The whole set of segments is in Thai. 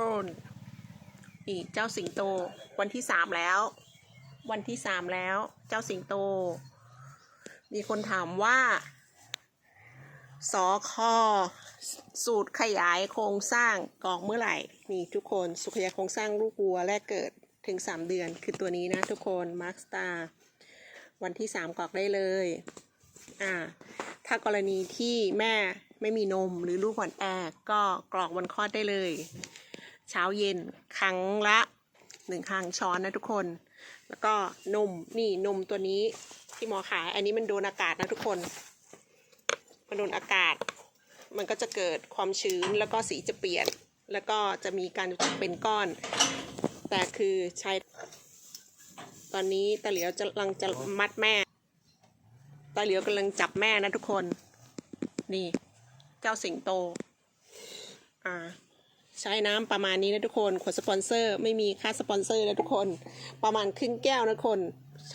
โอนอีกเจ้าสิงโต วันที่สามแล้ว วันที่สามแล้ว เจ้าสิงโต มีคนถามว่าสอคอสูตรขยายโครงสร้างกรอกเมื่อไหร่ นี่ทุกคนสุขยายโครงสร้างลูกวัวแรกเกิดถึง 3 เดือน คือตัวนี้นะทุกคนมาร์คสตาร์วันที่ 3กรอกได้เลยอ่าถ้ากรณีที่แม่ไม่มีนมหรือลูกอ่อนแอก็กรอกวันคลอดได้เลย เช้าเย็นครั้งละหนึ่งครั้งช้อนนะทุกคน แล้วก็นมนี่นมตัวนี้ที่หมอขาย อันนี้มันโดนอากาศนะทุกคน มันโดนอากาศ มันก็จะเกิดความชื้นแล้วก็สีจะเปลี่ยน แล้วก็จะมีการเป็นก้อน แต่คือใช้ตอนนี้ตาเหลียวจะกำลังจะมัดแม่ ตาเหลียวกำลังจับแม่นะทุกคน นี่ เจ้าสิงโต อ่า ใช้น้ำประมาณนี้นะทุกคนขวดสปอนเซอร์ ไม่มีค่าสปอนเซอร์นะทุกคน ประมาณครึ่งแก้วนะคน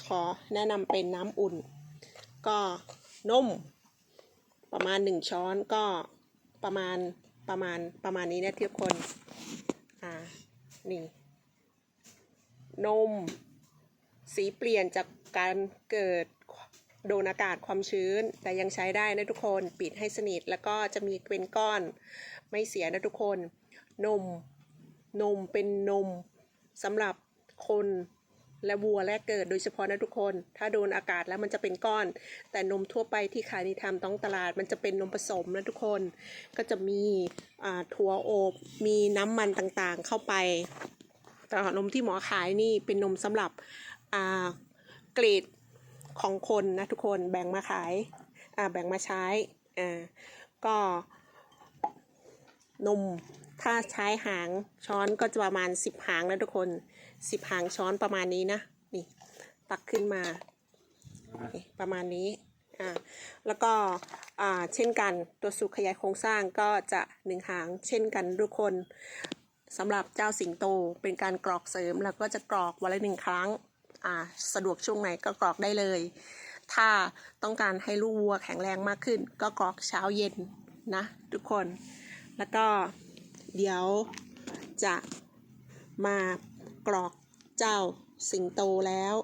ขอแนะนำเป็นน้ำอุ่น ก็นมประมาณหนึ่งช้อนก็ประมาณประมาณประมาณนี้นะทุกคน อ่า นี่ นม สีเปลี่ยนจากการเกิดโดนอากาศความชื้น แต่ยังใช้ได้นะทุกคน ปิดให้สนิทแล้วก็จะมีเป็นก้อนไม่เสียนะทุกคน นม นมเป็นนมสำหรับคนและวัวแรกเกิดโดยเฉพาะนะทุกคน ถ้าโดนอากาศแล้วมันจะเป็นก้อน แต่นมทั่วไปที่ขายในทามต้องตลาด มันจะเป็นนมผสมนะทุกคน ก็จะมีถั่วโอบ มีน้ำมันต่างๆเข้าไปแต่นมที่หมอขายนี่เป็นนมสำหรับเกรดของคนนะทุกคนแบ่งมาขายแบ่งมาใช้ก็นม ถ้าใช้หางช้อนก็จะประมาณ10หางนะทุกคน10หางช้อนประมาณนี้นะ นี่ตักขึ้นมานี่ประมาณนี้ อ่า แล้วก็ อ่า เช่นกันตัวสูตรขยายโครงสร้างก็จะหนึ่งหางเช่นกันทุกคนสำหรับเจ้าสิงโตเป็นการกรอกเสริมแล้วก็จะกรอกวันละหนึ่งครั้ง อ่า สะดวกช่วงไหนก็กรอกได้เลย ถ้าต้องการให้ลูกวัวแข็งแรงมากขึ้น ก็กรอกเช้าเย็นนะ ทุกคน แล้วก็ เดี๋ยวจะมากรอกเจ้าสิงโตแล้ว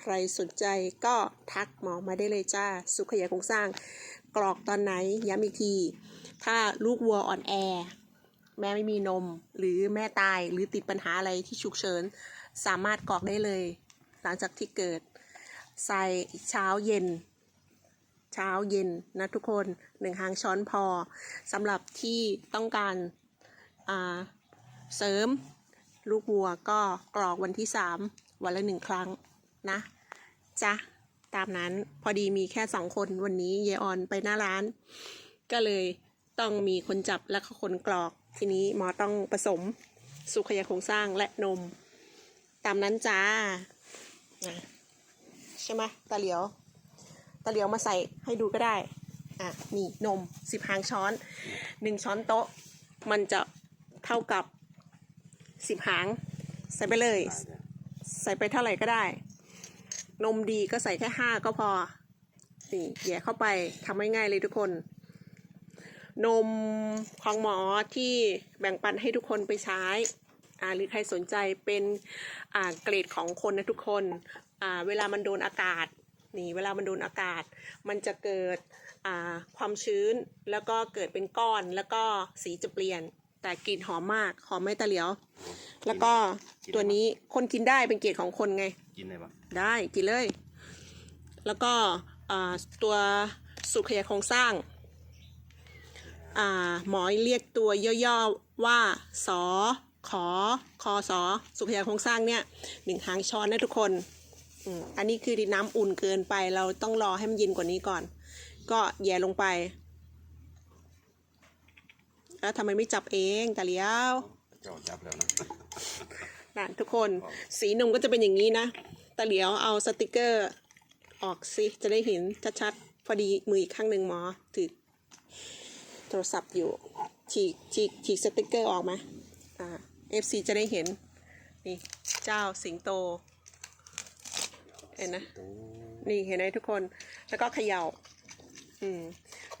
ใครสนใจก็ทักหมอมาได้เลยจ้า สุขยาโครงสร้างกรอกตอนไหนย้ำอีกที ถ้าลูกวัวอ่อนแอ แม่ไม่มีนม หรือแม่ตายหรือติดปัญหาอะไรที่ฉุกเฉิน สามารถกรอกได้เลย หลังจากที่เกิด ใส่เช้าเย็น เช้าเย็นนะทุกคนหนึ่งหางช้อนพอสำหรับที่ต้องการ เสริม ลูกวัวก็กรอกวันที่สามวันละหนึ่งครั้งนะจ้ะตามนั้นพอดีมีแค่สองคนวันนี้เยออนไปหน้าร้าน ก็เลยต้องมีคนจับและคนกรอก ทีนี้หมอต้องผสมสุขยาโครงสร้างและนม ตามนั้นจ้าใช่ไหมตาเหลียว ตาเหลียวมาใส่ให้ดูก็ได้ อะ นี่นมสิบหางช้อนหนึ่งช้อนโต๊ะ มันจะ เท่ากับสิบหาง ใส่ไปเลย ใส่ไปเท่าไหร่ก็ได้ นมดีก็ใส่แค่ห้าก็พอนี่แหย่เข้าไปทำง่ายๆเลยทุกคน นมของหมอที่แบ่งปันให้ทุกคนไปใช้อ่าหรือใครสนใจเป็นอ่าเกรดของคนนะทุกคนอ่าเวลามันโดนอากาศนี่เวลามันโดนอากาศ มันจะเกิดอ่าความชื้นแล้วก็เกิดเป็นก้อนแล้วก็สีจะเปลี่ยน แต่กลิ่นหอมมากหอมไม่ตะเหลียว แล้วก็ตัวนี้คนกินได้เป็นเกรดของคนไง กินได้ปะได้กินเลย แล้วก็อ่าตัวสุขยายโครงสร้างอ่าหมอเรียกตัวย่อๆว่าสอขอคอสอสุขยายโครงสร้างเนี่ยหนึ่งหางช้อนนะทุกคนอืมอันนี้คือน้ำอุ่นเกินไป เราต้องรอให้มันเย็นกว่านี้ก่อน ก็แย่ลงไป แล้วทำไมไม่จับเองตาเลี้ยวเจ้าจับแล้วนะนะทุกคนสีนมก็จะเป็นอย่างนี้นะตาเหลียวเอาสติกเกอร์ออกสิจะได้เห็นชัดๆพอดีมืออีกข้างหนึ่งหมอถือโทรศัพท์อยู่ฉีกฉีกฉีกสติกเกอร์ออกมาอ่า FC จะได้เห็นนี่เจ้าสิงโตเห็นนะนี่เห็นไหมทุกคนแล้วก็เขย่าอืม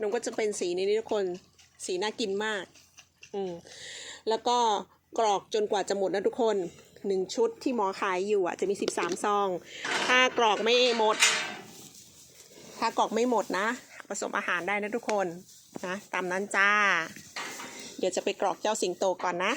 นมก็จะเป็นสีนี้นี่ทุกคน สีน่ากินมาก อืมแล้วก็กรอกจนกว่าจะหมดนะทุกคนหนึ่งชุดที่หมอขายอยู่อะจะมีสิบสามซอง ถ้ากรอกไม่หมด ถ้ากรอกไม่หมดนะ ผสมอาหารได้นะทุกคนนะตามนั้นจ้า เดี๋ยวจะไปกรอกเจ้าสิงโตก่อนนะ